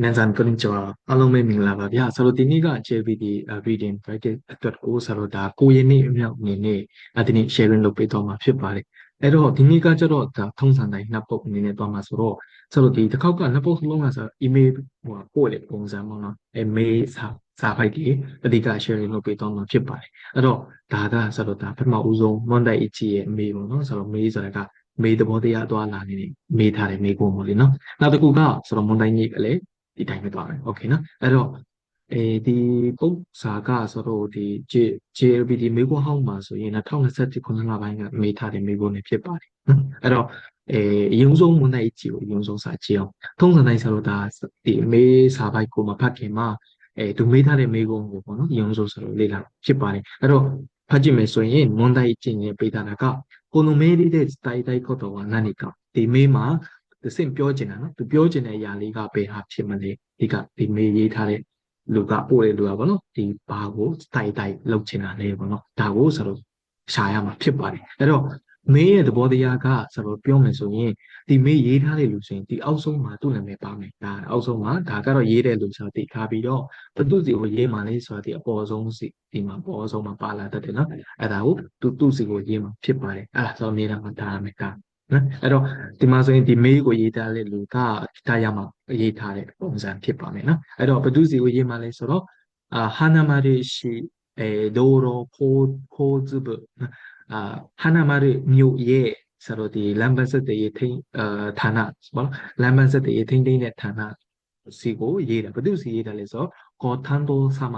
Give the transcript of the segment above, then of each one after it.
မြန်ဆန်ကိုင်ကျော်အားလုံးပဲမင်္ဂလာပါဗျာဆိုတော့ဒီနေ့က JVD reading practice အတွက်ကိုဆိုတော့ဒါကိုရင်းနေအမြောက်အနေနဲ့ဒီနေ့ sharing လုပ်ပေးတော့မှာဖြစ်ပါတယ်အဲ့တော့ဒီနေ့ကကျတော့ဒါထုံးစံတိုင်းနှစ်ပုတ်အနေနဲ့သွားမှာဆိုတော့ဆိုတော့ဒီတစ်ခေါက်ကနှစ်ပုတ်စလုံးကဆို email ဟိုပို့လေပုံစံပေါ့နော်အဲ mail စာစာဖိုက်တွေအဓိက sharing လုပ်ပေးတော့မှာဖြစ်ပါတယ်အဲ့တော့ဒါကဆိုတော့ဒါပထမဦးဆုံး Monday အကြီးရဲ့ mail ပေါ့နော်ဆိုတော့ mail ဆိုတာကမေးသဘောတရားသွားလာနေနေမေးထားတယ်မေးကုန်ပေါ့လေနော်နောက်တစ်ခုကဆိုတော့မွန်တိုင်းကြီးကလည်း ဒီတိုင်းပဲသွားမယ်โอเคနော်အဲ့တော့အဲဒီပုံစာကဆိုတော့ဒီ JLPD မေကွာဟောင်းမှာဆိုရင်2021ခုနှစ်လပိုင်းကမေးထားတဲ့မေကွန်းတွေဖြစ်ပါတယ်နော်အဲ့တော့အဲအယုံဆုံးမွန်းတဲ့အကြည့်ကိုအယုံဆုံးစာကြည့်အောင်သုံးစံတိုင်းဆိုတော့ဒါဒီမေးစာပိုက်ကိုမဖတ်ခင်မှာအဲသူမေးထားတဲ့မေကွန်းကိုပေါ့နော်အယုံဆုံးဆိုလို့လေ့လာဖြစ်ပါတယ်အဲ့တော့ဖတ်ကြည့်မယ်ဆိုရင်မွန်းတဲ့အကြည့်နဲ့ပေးထားတာကကိုလိုမေးတဲ့တိုက်တိုက်ခေါ်တော့ကနန်းနေကဒီမေးမှာ သူစင်ပြောချင်တာနော်သူပြောချင်တဲ့အရာလေးကဘယ်ဟာဖြစ်မလဲဒီကဒီမေးရေးထားတဲ့လူကပို့တဲ့လူကပေါ့နော်ဒီဘာကိုတိုက်တိုက်လုပ်ချင်တာလဲပေါ့နော်ဒါကိုဆိုတော့ရှာရမှာဖြစ်ပါတယ်အဲ့တော့မေးရဲ့သဘောတရားကဆိုတော့ပြောမယ်ဆိုရင်ဒီမေးရေးထားတဲ့လူဆိုရင်ဒီအောက်ဆုံးမှာသူ့နာမည်ပါမယ်ဒါအောက်ဆုံးမှာဒါကတော့ရေးတဲ့လူဆိုတော့တိထားပြီးတော့ဘသူစီကိုရေးမှလဲဆိုတော့ဒီအပေါ်ဆုံးစီဒီမှာပေါ်ဆုံးမှာပါလာတတ်တယ်နော်အဲ့ဒါကိုသူသူ့စီကိုရေးမှဖြစ်ပါတယ်အဲ့ဒါဆိုနေတာမှာဒါမယ်က နော်အဲ့တော့ဒီမှာဆိုရင်ဒီမေးကိုရေးထားတဲ့လူကဒါရမှာရေးထားတဲ့ပုံစံဖြစ်ပါမယ်နော်အဲ့တော့ဘသူစီကိုရေးမှလဲဆိုတော့အာဟာနာမာရီရှိအဲဒိုရိုဖိုဖိုဇဘအာဟာနာမာရီမြို့ရဲ့ဆိုတော့ဒီလမ်ဘတ်ဆက်တရေထိန်းအာဌာနပေါ့လမ်ဘတ်ဆက်တရေထိန်းသိမ်းတဲ့ဌာနစီကိုရေးတာဘသူစီရေးတာလဲဆိုတော့ကောထန်တိုဆာမ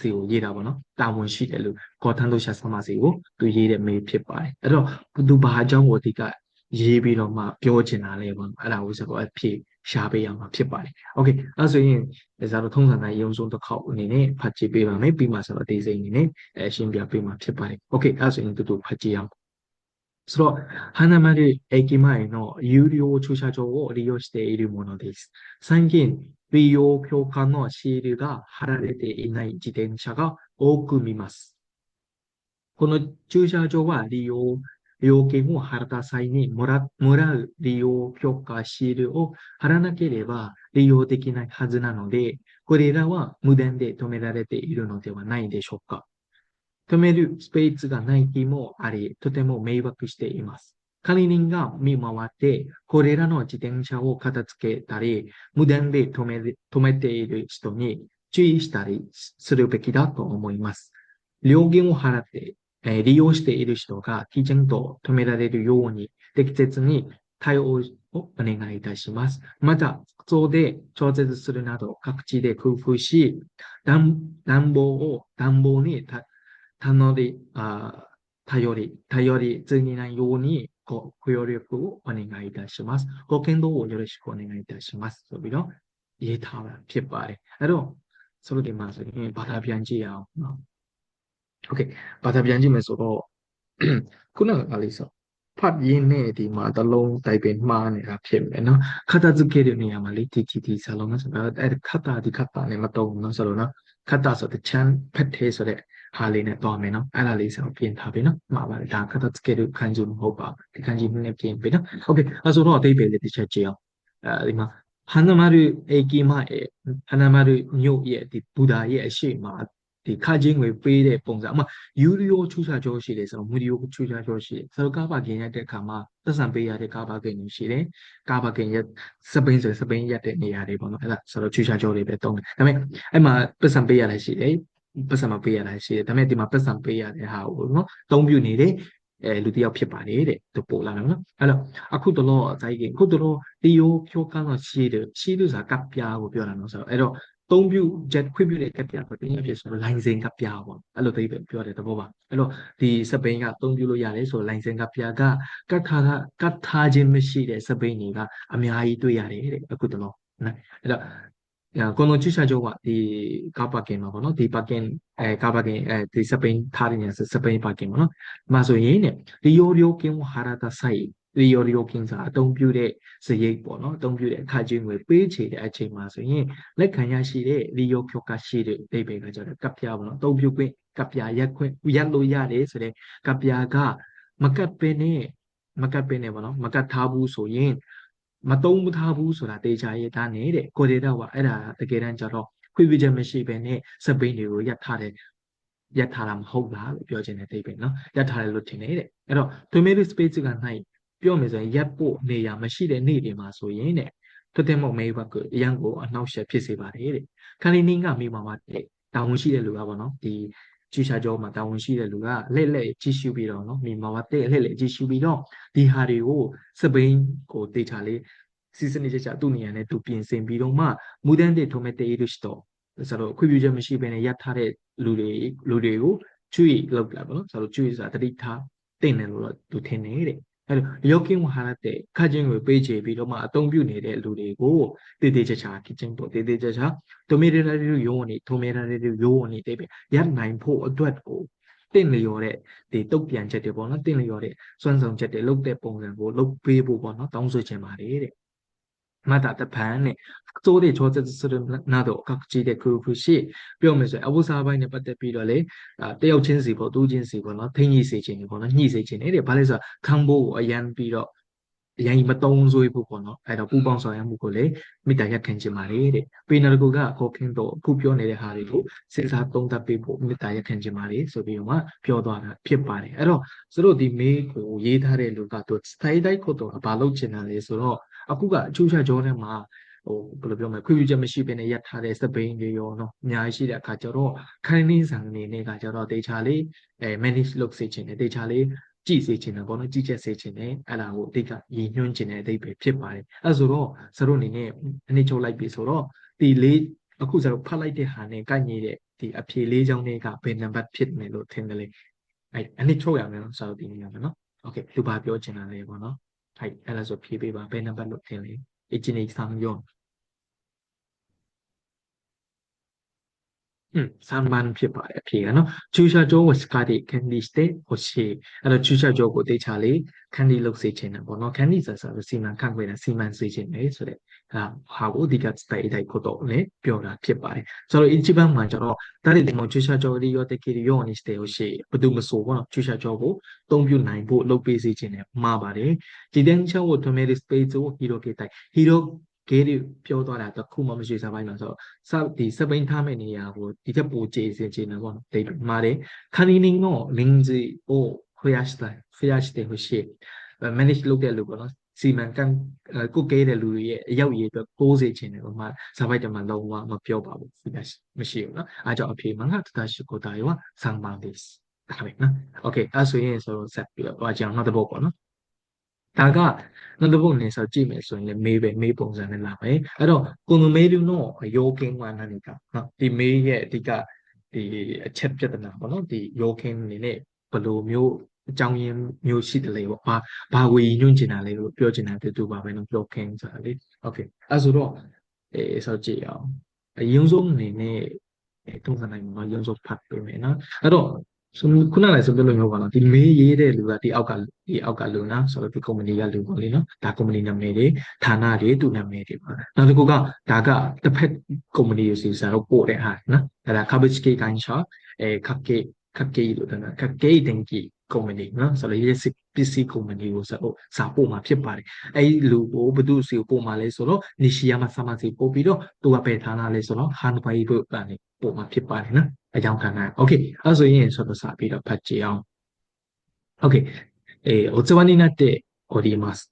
စီကိုရေးတာပေါ့နော်တာဝန်ရှိတယ်လို့ကောထန်တိုရှာဆာမစီကိုသူရေးတဲ့မေးဖြစ်ပါတယ်အဲ့တော့သူဘာအကြောင်းကိုအဓိက ရေးပြီးတော့မှပြောချင်တာလေးပေါ့အဲ့ဒါကိုကျွန်တော်အဖြစ်ရှားပေးရမှာဖြစ်ပါတယ်။ Okay အဲ့ဆိုရင်ကျွန်တော်ထုံးစံတိုင်းရုံဆုံးတစ်ခေါက်အနေနဲ့ဖတ်ကြည့်ပေးပါမယ်ပြီးမှဆိုတော့အသေးစိတ်အနေနဲ့အရှင်းပြပေးမှာဖြစ်ပါတယ်။ Okay အဲ့ဆိုရင်တူတူဖတ်ကြည့်အောင်။ဆိုတော့美容評価のシールが貼られていない自転車が多く見ます。この駐車場は利用料金を払った際にもらもらう利用許可シールを貼らなければ利用できないはずなので、これらは無断で止められているのではないでしょうか。止めるスペースがない日もあり、とても迷惑しています。管理人が見回って、これらの自転車を片付けたり、無断で止め止めている人に注意したりするべきだと思います。料金を払ってえー、利用している人がきちんと止められるように適切に対応をお願いいたします。また、服装で調節するなど各地で工夫し、暖房を暖房に頼り、あ頼り、頼りすぎないようにご協力をお願いいたします。ご検討をよろしくお願いいたします。ဆိုပြီးတော့ရေးထားတာဖြစ်ပါတယ်။အဲ့တော့ဆိုလို့ဒီမှာဆိုရင်ဘာသာပြန်ကြည့်အောင်နော် โอเคဘာသာပြန်ကြည့်မယ်ဆိုတော့ခုနကလေးဆိုဖတ်ရင်းနဲ့ဒီမှာတလုံးတိုက်ပင်မှားနေတာဖြစ်မယ်နော်ခတ်တာစုခဲ့တဲ့နေရာမှာလေဒီဒီဒီဆလုံးနဲ့ဆိုတော့အဲ့ခတ်တာဒီခတ်တာနဲ့မတုံဘူးနော်ဆိုတော့နော်ခတ်တာဆိုတဲ့ချမ်းဖက်သေးဆိုတဲ့ဟာလေးနဲ့တွားမယ်နော်အဲ့ဒါလေးဆိုတော့ပြင်ထားပြီနော်မှားပါတယ်ဒါခတ်တာစုခဲ့တဲ့ခန်းစုမဟုတ်ပါဘူးဒီခန်းကြီးနဲ့ပြင်ပြီနော်โอเคအဲ့ဆိုတော့အသေးပဲလေးတစ်ချက်ကြည့်အောင်အဲဒီမှာဟန္နမရုအေကီမရဲ့ဟန္နမရုမြို့ရဲ့ဒီဘူဒါရဲ့အရှိမ ဒီခချင်းငွေပေးတဲ့ပုံစံအမှယူရီယိုချူချာကျော်ရှိတယ်ဆိုတော့မူရီယိုချူချာကျော်ရှိတယ်ဆိုတော့ကားပါကင်ရတဲ့အခါမှာသက်ဆံပေးရတဲ့ကားပါကင်ကြီးရှိတယ်ကားပါကင်ရစပိန်ဆိုစပိန်ရက်တဲ့နေရာတွေပေါ့နော်အဲ့ဒါဆိုတော့ချူချာကျော်တွေပဲတုံးတယ်ဒါပေမဲ့အဲ့မှာသက်ဆံပေးရလည်းရှိတယ်ပတ်စံမပေးရတာရှိတယ်ဒါပေမဲ့ဒီမှာပတ်စံပေးရတဲ့ဟာကိုနော်သုံးပြနေတဲ့အဲလူတယောက်ဖြစ်ပါတယ်တဲ့သူပို့လာတယ်နော်အဲ့တော့အခုတလောဇိုင်းကအခုတလောတီယိုဖြိုးကန်းတော့ရှိတယ်ရှိလို့ဆိုတာကပ်ပြားကိုပြောတာနော်ဆိုတော့အဲ့တော့ သုံးပြုချက်ခွင့်ပြုတဲ့ကပြဆိုတင်းရဖြစ်ဆိုတော့ license ကပြပေါ့အဲ့လိုသိပဲပြောတယ်တဘောပါအဲ့တော့ဒီစပိန်ကသုံးပြုလို့ရတယ်ဆိုတော့ license ကပြကကတ်ခါကကတ်ထားခြင်းမရှိတဲ့စပိန်တွေကအများကြီးတွေ့ရတယ်တဲ့အခုတလောနော်အဲ့တော့ကွန်လွန်ချီချာကျောကဒီကာပါကင်မှာပေါ့နော်ဒီပါကင်အဲကာပါကင်အဲဒီစပိန်ထားတဲ့နေရာစပိန်ပါကင်ပေါ့နော်။မှာဆိုရင်တဲ့ဒီယိုယိုကင်ဟာရာတာဆိုင် ရီယောရီယိုကင်စာအသုံးပြုတဲ့စရိတ်ပေါ့နော်အသုံးပြုတဲ့အခါချင်းငွေပေးချေတဲ့အချိန်မှာဆိုရင်လက်ခံရရှိတဲ့ရီယောဖြောကရှိတဲ့အိဗေကကြတော့ကပ်ပြားပေါ့နော်အသုံးပြုခွင့်ကပ်ပြားရက်ခွင့်ရက်လို့ရတယ်ဆိုတဲ့ကပ်ပြားကမကပ်ပင်နဲ့မကပ်ပင်နဲ့ပေါ့နော်မကပ်ထားဘူးဆိုရင်မတုံးမထားဘူးဆိုတာတေချာရေးသားနေတဲ့ကိုဒေတာကအဲ့ဒါတကယ်တမ်းကျတော့ခွင့်ပြုချက်မရှိဘဲနဲ့စပိန်တွေကိုရပ်ထားတယ်ရပ်ထားတာမဟုတ်လားလို့ပြောချင်တဲ့အိဗယ်နော်ရပ်ထားတယ်လို့ထင်တယ်တဲ့အဲ့တော့ tomato space ကနိုင် ပြောမယ်ဆိုရင်ရပ်ဖို့နေရာမရှိတဲ့နေ့တွေမှာဆိုရင်တဲ့တတဲ့မောက်မဲဘက်ကအရန်ကိုအနှောက်အယှက်ဖြစ်စေပါတယ်တဲ့ခါလီနင်းကမိမှာပါတဲ့တာဝန်ရှိတဲ့လူကပေါ့နော်ဒီကျူရှာကျောမှာတာဝန်ရှိတဲ့လူကလက်လက်ကြည့်ရှုပြီးတော့နော်မိမှာပါတဲ့လက်လက်ကြည့်ရှုပြီးတော့ဒီဟာတွေကိုစပိန်ကိုတေချာလေးစီစနစ်ချချသူ့နေရာနဲ့သူပြင်ဆင်ပြီးတော့မှမူဒန်တဲ့ထိုမက်တေရစ်တော့ဆိုတော့ခွင့်ပြုချက်မရှိဘဲနဲ့ရပ်ထားတဲ့လူတွေလူတွေကိုကျွေလောက်လာပါတော့ဆိုတော့ကျွေဆိုတာတတိထားတင်တယ်လို့တော့သူထင်နေတယ် အဲ့လိုယောဂင်းဝဟာရတဲ့ခတ်ချင်းကိုပေးချေပြီးတော့မှအသုံးပြုနေတဲ့လူတွေကိုတည်တည်ချာချာခချင်းပေါ့တည်တည်ချာချာဒိုမီရရီယိုးဝင်နေဒိုမီရရီယိုးဝင်နေတဲ့ပဲရနိုင်ဖို့အတွက်ကိုတင့်လျော်တဲ့ဒီတုတ်ပြန်ချက်တွေပေါ့နော်တင့်လျော်တဲ့စွမ်းဆောင်ချက်တွေလုပ်တဲ့ပုံစံကိုလုပ်ပေးဖို့ပေါ့နော်တောင်းဆိုချင်ပါတယ်တဲ့ またတပန်းနဲ့စိုးတွေချောသက်စရနာတော့အခကြီးတဲ့ခုခုရှိပြောမယ်ဆိုရင်အဝုစားပိုင်းနဲ့ပတ်သက်ပြီးတော့လေတယောက်ချင်းစီပေါ့သူချင်းစီပေါ့နော်ထိန်းကြီးစေခြင်းပေါ့နော်ညှိစေခြင်းတဲ့ဘာလဲဆိုတော့ခံဖို့ကိုအရန်ပြီးတော့အရင်မတုံးဆွေးဖို့ပေါ့နော်အဲ့တော့ပူပေါင်းဆောင်ရမှုကိုလေမိတာရက်ခံခြင်းပါလေတဲ့ပေနာတကူကခေါ်ခင်းတော့အခုပြောနေတဲ့ဟာတွေကိုစဉ်းစားသုံးသပ်ပေးဖို့မိတာရက်ခံခြင်းပါလေဆိုပြီးတော့မှပြောသွားတာဖြစ်ပါတယ်အဲ့တော့သူတို့ဒီမေးကိုရေးထားတဲ့လူကသူစတိုင်တိုင်းခုတော့ဘာလုပ်ချင်တာလဲဆိုတော့ အခုကအချိုးချကြောထဲမှာဟိုဘယ်လိုပြောမလဲခွင့်ပြုချက်မရှိဘဲနဲ့ရပ်ထားတဲ့စပိန်တွေရောနော်အများကြီးရှိတဲ့အခါကျတော့ခိုင်းနှင်းဆန်အနေနဲ့ကကျတော့တေချာလေးအဲ manage လုပ်စေချင်တယ်တေချာလေးကြည့်စေချင်တယ်ပေါ့နော်ကြည့်ချက်စေချင်တယ်အဲ့ဒါကိုအတိတ်ကရည်ညွှန်းချင်တဲ့အတိတ်ပဲဖြစ်ပါတယ်အဲ့ဆိုတော့စရုပ်အနေနဲ့အနည်းချုပ်လိုက်ပြီဆိုတော့ဒီလေးအခုစရုပ်ဖတ်လိုက်တဲ့ဟာနဲ့ကိုက်ညီတဲ့ဒီအဖြေလေးချောင်းတွေကဘယ်နံပါတ်ဖြစ်မယ်လို့ထင်တယ်လေအဲ့အနည်းချုပ်ရမယ်နော်စရုပ်ဒီနေရာမှာနော်โอเคလူပါပြောချင်တာလေပေါ့နော် はいအဲ့ဒါဆိုဖြေပေးပါဘယ်နံပါတ်လို့ထင်လဲ1 2 3 4 3만ဖြစ်ပါတယ်အဖြေကနော်ချူရှာကျောဝစကာဒီကန်ဒီစတေဟိုရှိအဲ့တော့ချူရှာကျောကိုတေချာလေးကန်ဒီလုပ်စေချင်တယ်ပေါ့နော်ကန်ဒီဆိုဆိုစီမံခန့်ခွဲတာစီမံစေချင်တယ်ဆိုတဲ့အဲဟာကိုအဓိကစတဲ့အဲ့တိုင်းကိုတော့လည်းပြောတာဖြစ်ပါတယ်ဆိုတော့အင်ဂျီဘန်မှာကျတော့တာရီတင်မချူရှာကျောဒီရောတကီရောနီစတေဟိုရှိဘသူမဆိုပေါ့နော်ချူရှာကျောကိုအသုံးပြုနိုင်ဖို့လုပ်ပေးစေချင်တယ်မှားပါတယ်ဂျီတန်ချောဝတ်ထမဲဒီစပေးဆိုဟီရိုကေတိုင်ဟီရို ဂေးတွေပြောသွားတာတခုမှမရှိစားပိုင်းမှာဆိုတော့စဒီစပိန်ထားမဲ့နေရာကိုဒီထက်ပိုကျေစင်ချင်တယ်ပေါ့နော်ဒိတ်မှာတယ်ခဏီနင်းတော့လင်းစီကိုခွေရစတိုင်းခွေရစတဲ့ဟိုရှိ manage လုပ်တဲ့လူပေါ့နော်စီမံကန်ကုတ်ကဲတဲ့လူတွေရဲ့အရောက်ရည်အတွက်ကိုးစေချင်တယ်ပေါ့မှာဇာပိုက်တမလုံးဝမပြောပါဘူးမရှိဘူးနော်အားကြောင့်အဖေမငါတတရှိကိုတာရောဆန်ပါဒစ်ဒါပဲနော်โอเคအဲ့ဆိုရင်ဆိုတော့ဆက်ပြီးတော့ကြအောင်နောက်တစ်ပုတ်ပေါ့နော် ဒါကနောက်တစ်ပုတ်နေဆိုကြည့်မယ်ဆိုရင်လည်းမေးပဲမေးပုံစံနဲ့လာမယ်အဲ့တော့ကွန်မေးလူနော်ယောကင်းဝါနာနေကနော်ဒီမေးရဲ့အဓိကဒီအချက်ပြဿနာပေါ့နော်ဒီယောကင်းအနေနဲ့ဘယ်လိုမျိုးအကြောင်းရင်းမျိုးရှိတယ်လေပေါ့ဘာဘာဝေညွှန်းချင်တာလဲလို့ပြောချင်တာတူတူပါပဲနော်ယောကင်းဆိုတာလေโอเคအဲ့ဆိုတော့အဲဆိုကြည့်အောင်အရင်ဆုံးအနေနဲ့တုံးစံနိုင်မှာရုံးစုဖတ်ပေးမယ်နော်အဲ့တော့ ဆိုခုနကလည်းဆိုပြလို့မျိုးပါနော်ဒီမေးရေးတဲ့လူကဒီအောက်ကဒီအောက်ကလူနော်ဆိုတော့ဒီကုမ္ပဏီကလူပေါ့လေနော်ဒါကုမ္ပဏီနာမည်တွေဌာနတွေသူနာမည်တွေပါနောက်တစ်ခုကဒါကတစ်ဖက်ကုမ္ပဏီကိုစီစားတော့ပို့တဲ့ဟာနော်ဒါက Kabachki Gansha အဲ Kakke Kakke လို့တဲ့ Kakke Denki ကုမ္ပဏီနော်ဆိုတော့ရေးပစ္စည်းကုမ္ပဏီကိုဆိုတော့စာပို့မှာဖြစ်ပါတယ်အဲဒီလူကိုဘသူစီကိုပို့မှာလဲဆိုတော့ Nishiyama Sama စီပို့ပြီးတော့သူကပဲဌာနလဲဆိုတော့ Hanbai ဘုတ်ကနေပို့မှာဖြစ်ပါတယ်နော် အကြောင်းခံနိုင်โอเคအဲ့ဆိုရင်ဆိုတော့စပြီးတော့ဖတ်ကြည့်အောင်โอเคえー、おつわになっております。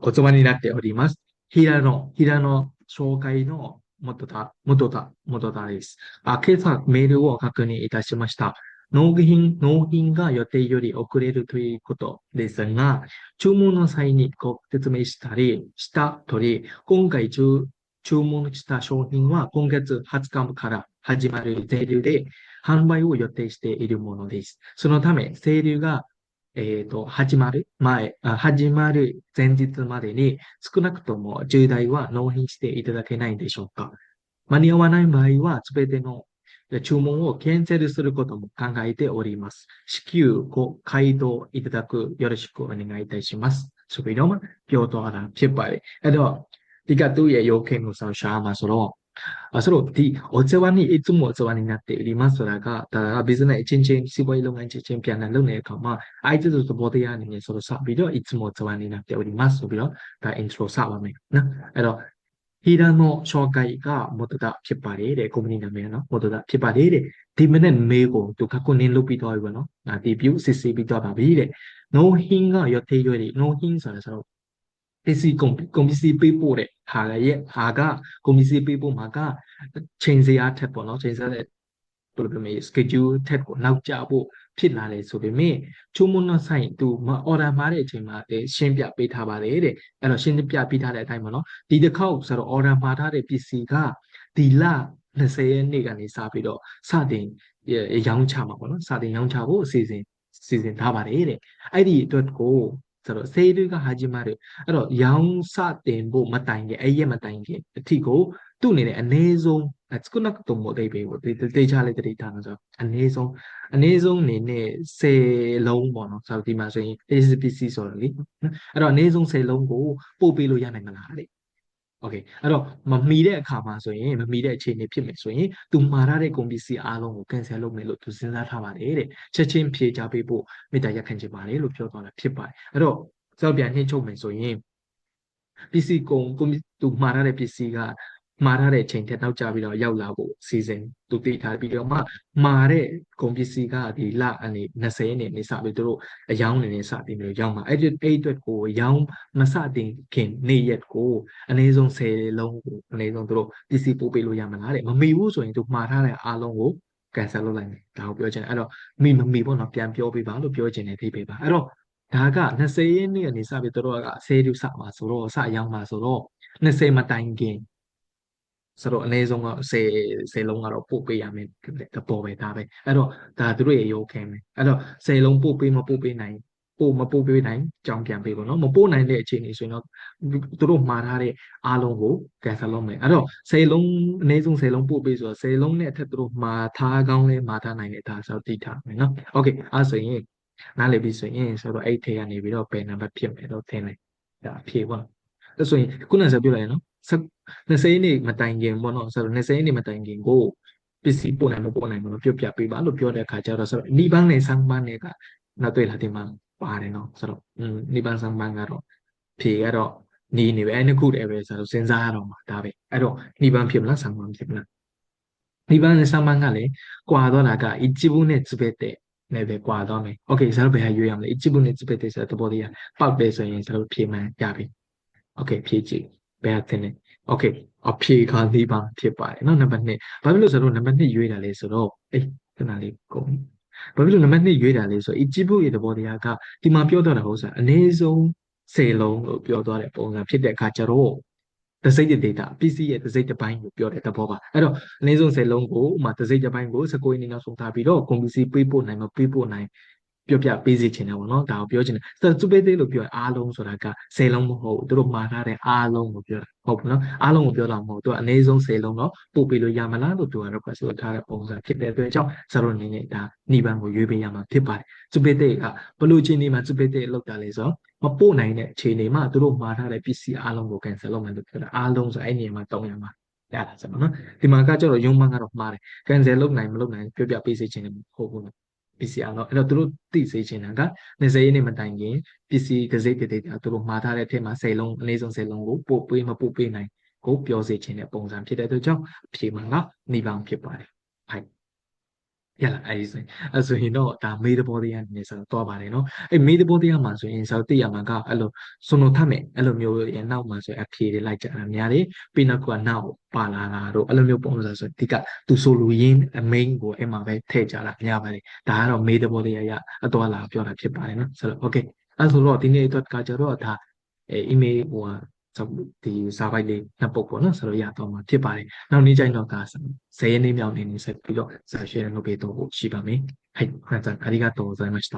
おつわになっております。平野、平野紹介の元だ、元だ、元だです。あ、今朝メールを確認いたしました。納品、納品が予定より遅れるということですが、注文の際にご説明したり、した通り、今回注 注文した商品は今月20日から始まる税流で販売を予定しているものです。そのため、税流がえっ、ー、と、始まる前、始まる前日までに少なくとも10台は納品していただけないんでしょうか。間に合わない場合は、全ての注文をキャンセルすることも考えております。至急ご回答いただくよろしくお願いいたします。それでは、今日とは失敗。では、 ဒီကသူ့ရဲ့ရုပ်ခင်ကိုဆောင်ရှားမှာဆိုတော့အဲဆိုတော့ဒီ otsewani itsumo otsewani နဲ့တည်ဒီမှာဆိုတာကဒါက business အချင်းချင်းစီးပွားရေးလုပ်ငန်းချင်းချင်းပြန်လာလုပ်နေတဲ့အခါမှာအဲဒီလိုသဘောတရားအနေနဲ့ဆိုတော့စပြီးတော့ itsumo otsewani နဲ့တည်ဒီမှာဆိုပြီးတော့ဒါ intro စပါမယ်နော်အဲ့တော့ဟီရန်နောရှောဂိုင်ကမောတဒဖြစ်ပါတယ်တဲ့ကုမ္ပဏီနာမည်နော်မောတဒဖြစ်ပါတယ်တဲ့ဒီမနေ့မေးကိုသူကကိုနင်းလုပ်ပြီးသွားပြီပေါ့နော်ဒီ view စစ်ဆေးပြီးသွားပါပြီတဲ့ no hin ကရသေးရွယ်ဒီ no hin ဆိုတာဆိုတော့ ပစ္စည်းကုန်ကုန်ပစ္စည်းပေးပို့တဲ့ဟာရဲ့ဟာကကုန်ပစ္စည်းပေးပို့မှာကချိန်စရာထက်ပေါ့နော်ချိန်စရာတဲ့ဘယ်လိုပြောမလဲ schedule ထက်ကိုနောက်ကျဖို့ဖြစ်လာတယ်ဆိုပေမဲ့ချိုးမွန်းဆိုင်သူမ order မှာတဲ့အချိန်မှာရှင်းပြပေးထားပါတယ်တဲ့အဲ့တော့ရှင်းပြပေးထားတဲ့အတိုင်းပေါ့နော်ဒီတစ်ခေါက်ဆိုတော့ order မှာထားတဲ့ပစ္စည်းကဒီလ20ရက်နေ့ကနေစပြီးတော့စတင်ရောင်းချမှာပေါ့နော်စတင်ရောင်းချဖို့အစီအစဉ်စီစဉ်ထားပါတယ်တဲ့အဲ့ဒီအတွက်ကို ဆိုတော့စေတွေကဟာဂျီမာတွေအဲ့တော့ရောင်းစတင်ဖို့မတိုင်ခင်အဲ့ရက်မတိုင်ခင်အထီကိုသူ့အနေနဲ့အနည်းဆုံးခုနကတော့မို့အိပဲပေါ့တေချာလေးတတိထားမှာဆိုအနည်းဆုံးအနည်းဆုံးအနေနဲ့10လုံးပေါ့နော်ဆိုတော့ဒီမှာဆိုရင် ACPC ဆိုတော့လေအဲ့တော့အနည်းဆုံး10လုံးကိုပို့ပေးလို့ရနိုင်မလားတဲ့ โอเคအဲ့တော့မမီတဲ့အခါမှာဆိုရင်မမီတဲ့အခြေအနေဖြစ်မယ်ဆိုရင်သူမှာထားတဲ့ကုန်ပစ္စည်းအားလုံးကို cancel လုပ်မယ်လို့သူစဉ်းစားထားပါတယ်တဲ့ချက်ချင်းဖြေချပေးဖို့မေတ္တာရက်ခံချင်ပါတယ်လို့ပြောသွားတာဖြစ်ပါတယ်အဲ့တော့စောက်ပြန်နှိမ့်ချုပ်မယ်ဆိုရင်ပစ္စည်းကုန်ကုန်သူမှာထားတဲ့ပစ္စည်းက မှားထားတဲ့အချိန်ထက်နောက်ကျပြီးတော့ရောက်လာဖို့စီစဉ်သူတည်ထားပြီးတော့မှမှာတဲ့ကုန်ပစ္စည်းကဒီလအနေ20နဲ့နေစပြီးသူတို့အယောင်းနေနေစပြီးမျိုးရောက်မှာအဲ့ဒီအဲ့အတွက်ကိုရောင်းမစတင်ခင်နေ့ရက်ကိုအနည်းဆုံး10လုံးကိုအနည်းဆုံးသူတို့ပစ္စည်းပို့ပေးလို့ရမလားတဲ့မမီဘူးဆိုရင်သူမှားထားတဲ့အားလုံးကို cancel လုပ်လိုက်မယ်ဒါကိုပြောချင်တယ်အဲ့တော့မိမမီပေါ့နော်ပြန်ပြောပေးပါလို့ပြောချင်တယ်သိပေးပါအဲ့တော့ဒါက20ရက်နေ့ကနေစပြီးသူတို့က10ရုပ်စမှာဆိုတော့စရောက်မှာဆိုတော့20မတိုင်ခင် ဆိုတော့အနည်းဆုံးက10 10လုံးကတော့ပို့ပေးရမယ်ဖြစ်တဲ့သဘောပဲဒါပဲအဲ့တော့ဒါသူတို့ရေရုပ်ခင်ပဲအဲ့တော့10လုံးပို့ပေးမပို့ပေးနိုင်ပို့မပို့ပေးနိုင်ကြောင်းပြန်ပေးပေါ့နော်မပို့နိုင်တဲ့အခြေအနေဆိုရင်တော့သူတို့မှားထားတဲ့အားလုံးကို cancel လုပ်မယ်အဲ့တော့10လုံးအနည်းဆုံး10လုံးပို့ပေးဆိုတော့10လုံးနဲ့အထက်သူတို့မှားထားကောင်းလဲမှားထားနိုင်တယ်ဒါဆိုတိထားမယ်နော် okay အဲ့ဆိုရင်နားလည်ပြီဆိုရင်ဆိုတော့အဲ့ထဲကနေပြီးတော့ဘယ်နံပါတ်ဖြစ်မယ်လို့သင်လိုက်ဒါအဖြေပေါ့ ဒါဆိုရင်ခုနကဆက်ပြောလိုက်ရနော်20ရက်နေ့မတိုင်ခင်ပေါ့နော်ဆိုတော့20ရက်နေ့မတိုင်ခင်ကိုပစ္စည်းပို့နိုင်မပို့နိုင်မလို့ပြောပြပေးပါလို့ပြောတဲ့အခါကျတော့ဆိုတော့နိဗ္ဗာန်နဲ့ဆံပန်းနဲ့ကနောက်တွေ့လာဒီမှာပါတယ်နော်ဆိုတော့อืมနိဗ္ဗာန်ဆံပန်းကတော့ဖြေကတော့နေနေပဲအဲ့နှစ်ခုတည်းပဲဆိုတော့စဉ်းစားရတော့မှာဒါပဲအဲ့တော့နိဗ္ဗာန်ဖြစ်မလားဆံပန်းဖြစ်မလားနိဗ္ဗာန်နဲ့ဆံပန်းကလည်းကွာတော့တာကအစ်ချိဘူးနဲ့စပက်တဲ့နဲ့ပဲကွာတော့မယ်။ Okay ဆရာတို့ဘယ်ဟာရွေးရမလဲ။အချစ်ဘူးနဲ့စပက်တဲ့ဆရာသဘောတရားပောက်တယ်ဆိုရင်ဆရာတို့ဖြေမှန်ရပြီ။ โอเคဖြေကြည့်ဘယ်ဟာသင်လဲโอเคအဖြေခါလေးပါဖြစ်ပါတယ်เนาะနံပါတ်2ဘာဖြစ်လို့ဆိုတော့နံပါတ်2ရွေးတာလဲဆိုတော့အေးခဏလေးကုန်ဘာဖြစ်လို့နံပါတ်2ရွေးတာလဲဆိုတော့အကြည့်ဖို့ရတဲ့ဘောတရားကဒီမှာပြောတော့တာဟုတ်စားအနည်းဆုံး10လုံးလို့ပြောသွားတဲ့ပုံစံဖြစ်တဲ့အခါကျတော့တစိတ်တဲ့ data ပစ္စည်းရဲ့တစိတ်တစ်ပိုင်းကိုပြောတဲ့သဘောပါအဲ့တော့အနည်းဆုံး10လုံးကိုဥမာတစိတ်တစ်ပိုင်းကိုစကိုင်းနေနောက်ဆုံးထားပြီးတော့ကွန်ပျူတာပေးပို့နိုင်မပေးပို့နိုင် ပြောပြပေးစီချင်တယ်ပေါ့နော်ဒါကိုပြောချင်တယ်ဆိုတော့သူပေးသေးလို့ပြောအားလုံးဆိုတာက10လုံးမဟုတ်ဘူးသူတို့မှာထားတဲ့အားလုံးကိုပြောတာဟုတ်ဘူးနော်အားလုံးကိုပြောတာမဟုတ်သူကအနည်းဆုံး10လုံးတော့ပို့ပေးလို့ရမလားလို့သူက request လုပ်ထားတဲ့ပုံစံဖြစ်တဲ့အတွက်ကြောင့်ဇာတ်အနေနဲ့ဒါနိဗ္ဗာန်ကိုရွေးပေးရမှာဖြစ်ပါတယ်သူပေးတဲ့ကဘလို့ချင်းနေမှာသူပေးတဲ့လောက်တာလဲဆိုတော့မပို့နိုင်တဲ့အခြေအနေမှာသူတို့မှာထားတဲ့ PC အားလုံးကို cancel လုပ်မယ်လို့ပြောတာအားလုံးဆိုအဲ့ဒီနေရာမှာတောင်းရမှာရတာဆိုတော့နော်ဒီမှာကကျတော့ယုံမှန်ကတော့မှားတယ် cancel လုပ်နိုင်မလုပ်နိုင်ပြောပြပေးစေချင်တယ်မဟုတ်ဘူးနော် PCR တော့အဲ့တော့သူတို့သိစေချင်တာက20ရက်နေ့မတိုင်ခင် PC ကစိတ်တည်တာသူတို့မှားထားတဲ့အထက်မှာ10လုံးအနည်းဆုံး10လုံးကိုပို့ပေးမပို့ပေးနိုင်ကိုပြောစေချင်တဲ့ပုံစံဖြစ်တဲ့အတွက်ကြောင့်အဖြေမှန်ကနေပေါင်းဖြစ်ပါတယ်ဟုတ် ရလားအဲ့ဒီဆိုရင်အဲ့ဆိုရင်တော့ဒါမေးတဲ့ဘောတရားနေဆိုတော့ပါတယ်နော်အဲ့မေးတဲ့ဘောတရားမှာဆိုရင်ဆိုတော့သိရမှာကအဲ့လိုစွန်တော်ထမယ်အဲ့လိုမျိုးရနောက်မှာဆိုရင်အဖြေတွေလိုက်ကြတာများတယ်ပြီးနောက်ကနောက်ပါလာတာတို့အဲ့လိုမျိုးပုံစံဆိုဒီကသူဆိုလူရင်းအမိန်ကိုအဲ့မှာပဲထည့်ကြတာများပါတယ်ဒါကတော့မေးတဲ့ဘောတရားရအတော်လာပြောတာဖြစ်ပါတယ်နော်ဆိုတော့ okay အဲ့ဆိုတော့ဒီနေ့အတွက်ကကြတော့ဒါအဲ email ဟို ဒီစာပိုက်လေးနှစ်ပုတ်ပေါ့နော်ဆိုတော့ရတော့မှာဖြစ်ပါတယ်နောက်နေ့ကျရင်တော့ဒါ10ရက်နေ့မြောက်နေနေဆက်ပြီးတော့စာ share လုပ်ပေးတော့ရှိပါမယ်はい皆さんありがとうございました